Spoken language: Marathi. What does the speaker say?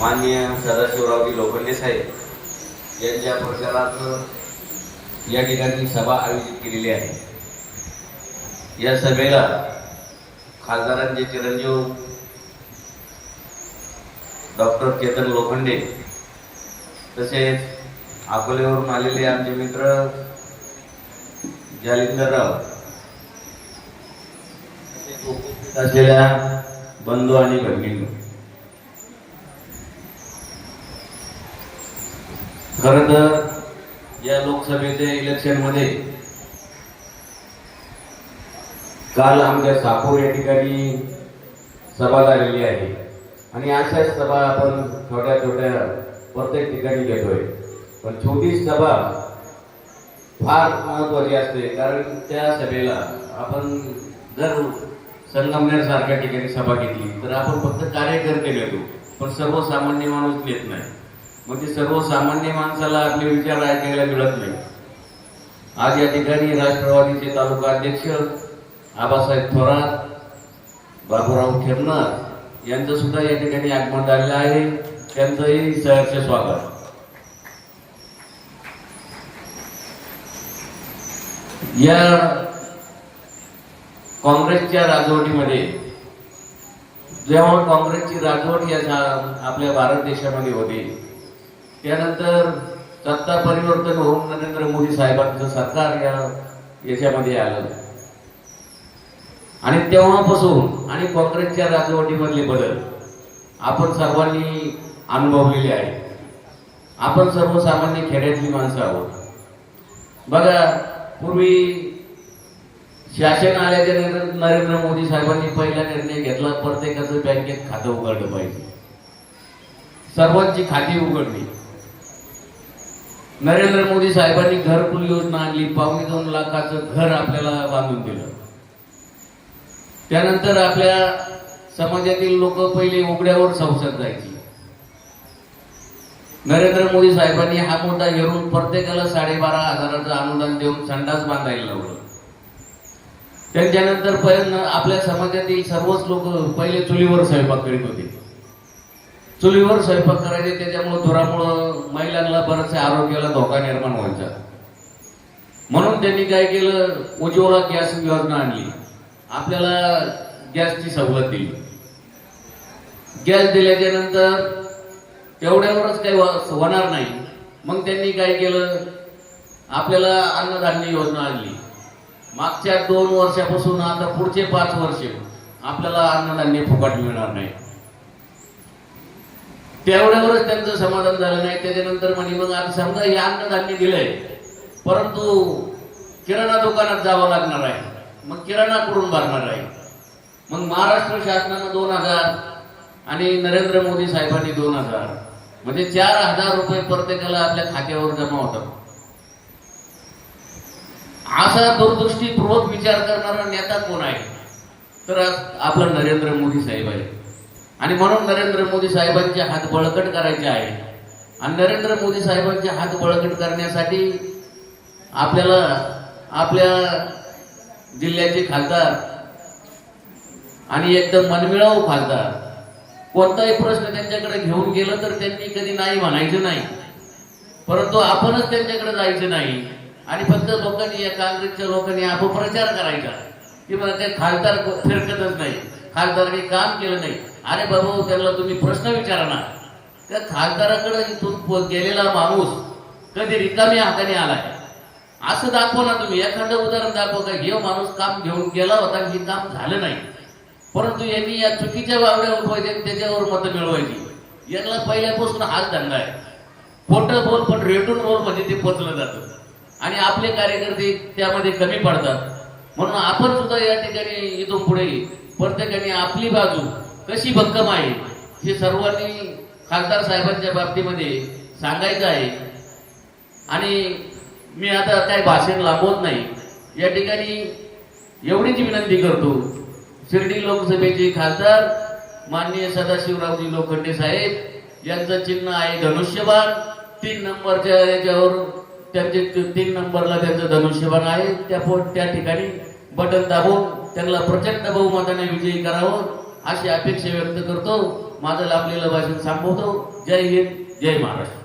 माननीय सदाशिवरावजी लोखंडे साहेब यांच्या प्रचारार्थ या ठिकाणी सभा आयोजित केलेली आहे. या सभेला खासदारांचे चिरंजीव डॉक्टर चेतन लोखंडे तसेच अकोल्यावरून आलेले आमचे मित्र जालिंदरराव उपस्थित असलेल्या बंधू आणि भगिनी खर तर या लोकसभेच्या इलेक्शनमध्ये काल आमच्या सापूर या ठिकाणी सभा झालेली आहे. आणि अशाच सभा आपण छोट्या छोट्या प्रत्येक ठिकाणी घेतोय. पण छोटी सभा फार महत्वाची असते कारण त्या सभेला आपण जर संगमनेर सारख्या ठिकाणी सभा घेतली तर आपण फक्त कार्यकर्ते घेतो पण सर्वसामान्य माणूस घेत नाही. मग ते सर्वसामान्य माणसाला आपले विचार ऐकायला मिळत नाही. आज या ठिकाणी राष्ट्रवादीचे तालुका अध्यक्ष आबासाहेब थोरात बाबूराव खेमनार यांचं सुद्धा या ठिकाणी आगमन झालेलं आहे. त्यांचंही सहर्ष स्वागत. या काँग्रेसच्या राजवटीमध्ये जेव्हा काँग्रेसची राजवट या आपल्या भारत देशामध्ये होती त्यानंतर सत्ता परिवर्तन होऊन नरेंद्र मोदी साहेबांचं सरकार या याच्यामध्ये आलं. आणि तेव्हापासून आणि काँग्रेसच्या राजवटीमधले बदल आपण सर्वांनी अनुभवलेले आहे. आपण सर्वसामान्य खेड्यातली माणसं आहोत. बघा पूर्वी शासन आल्याच्या नरेंद्र मोदी साहेबांनी पहिला निर्णय घेतला प्रत्येकाचं बँकेत खातं उघडलं पाहिजे. सर्वांची खाती उघडली. नरेंद्र मोदी साहेबांनी घरकुल योजना आणली पावणे दोन लाखाचं घर आपल्याला बांधून दिलं. त्यानंतर आपल्या समाजातील लोक पहिले उघड्यावर संसद जायची. नरेंद्र मोदी साहेबांनी हा मुद्दा घेऊन प्रत्येकाला साडेबारा हजाराचं अनुदान देऊन संडास बांधायला लावलं. त्यांच्यानंतर पहिल्यांदा आपल्या समाजातील सर्वच लोक पहिले चुलीवर स्वयंपाक करीत होते. चुलीवर स्वयंपाक करायचे त्याच्यामुळे धुरामुळं लागला बराचशा आरोग्याला धोका निर्माण व्हायचा. म्हणून त्यांनी काय केलं? उज्ज्वला गॅस योजना आणली. आपल्याला गॅसची सवलत दिली. गॅस दिल्याच्या नंतर तेवढ्यावरच काही होणार नाही. मग त्यांनी काय केलं? आपल्याला अन्नधान्य योजना आणली. मागच्या दोन वर्षापासून आता पुढचे पाच वर्ष आपल्याला अन्नधान्य फुकट मिळणार नाही. तेवढ्यावरच त्यांचं समाधान झालं नाही. त्याच्यानंतर म्हणे मग आता समजा हे अन्नधान्य दिलंय परंतु किराणा दुकानात जावं लागणार आहे. मग किराणा करून भरणार आहे. मग महाराष्ट्र शासनानं दोन हजार आणि नरेंद्र मोदी साहेबांनी दोन हजार. म्हणजे चार हजार रुपये प्रत्येकाला आपल्या खात्यावर जमा होतात. असा दूरदृष्टीपूर्वक विचार करणारा नेता कोण आहे? तर आपला नरेंद्र मोदी साहेब आहे आणि म्हणून नरेंद्र मोदी साहेबांचे हात बळकट करायचे आहे आणि नरेंद्र मोदी साहेबांचे हात बळकट करण्यासाठी आपल्याला आपल्या जिल्ह्याचे खासदार आणि एकदम मनमिळावू खासदार कोणताही प्रश्न त्यांच्याकडे घेऊन गेलं तर त्यांनी कधी नाही म्हणायचं नाही. परंतु आपणच त्यांच्याकडे जायचं नाही. आणि फक्त लोकांनी या काँग्रेसच्या लोकांनी अपप्रचार करायचा. की मला ते खासदार फिरकतच नाही. खासदारांनी काम केलं नाही. अरे बाबा त्यांना तुम्ही प्रश्न विचारा ना त्या खासदाराकडे इथून गेलेला माणूस कधी रिकामी हाताने आलाय? असं दाखवा ना तुम्ही. एखादं उदाहरण दाखवा का? हे माणूस काम घेऊन गेला होता हे काम झालं नाही. परंतु यांनी या चुकीच्या वावड्यावर पाहिजे त्याच्यावर मतं मिळवायची. यांना पहिल्यापासून हाच धंदा आहे. खोटं बोल पण रेटून बोल म्हणजे ते पोचलं जातं. आणि आपले कार्यकर्ते त्यामध्ये कमी पडतात. म्हणून आपण सुद्धा या ठिकाणी इथून पुढे. प्रत्येकाने आपली बाजू कशी भक्कम आहे? हे सर्वांनी खासदार साहेबांच्या बाबतीमध्ये सांगायचं आहे. आणि मी आता काही भाषण लांबवत नाही. या ठिकाणी एवढीच विनंती करतो शिर्डी लोकसभेचे खासदार माननीय सदाशिवरावजी लोखंडे साहेब यांचं चिन्ह आहे धनुष्यबाण. तीन नंबरच्या याच्यावर त्यांचे तीन नंबरला त्यांचं धनुष्यबाण आहे. त्या त्या ठिकाणी बटन दाबून त्यांना प्रचंड बहुमताने विजयी करावं. अशी अपेक्षा व्यक्त करतो. माझं लाभलेलं भाषण संपवतो जय हिंद जय महाराष्ट्र.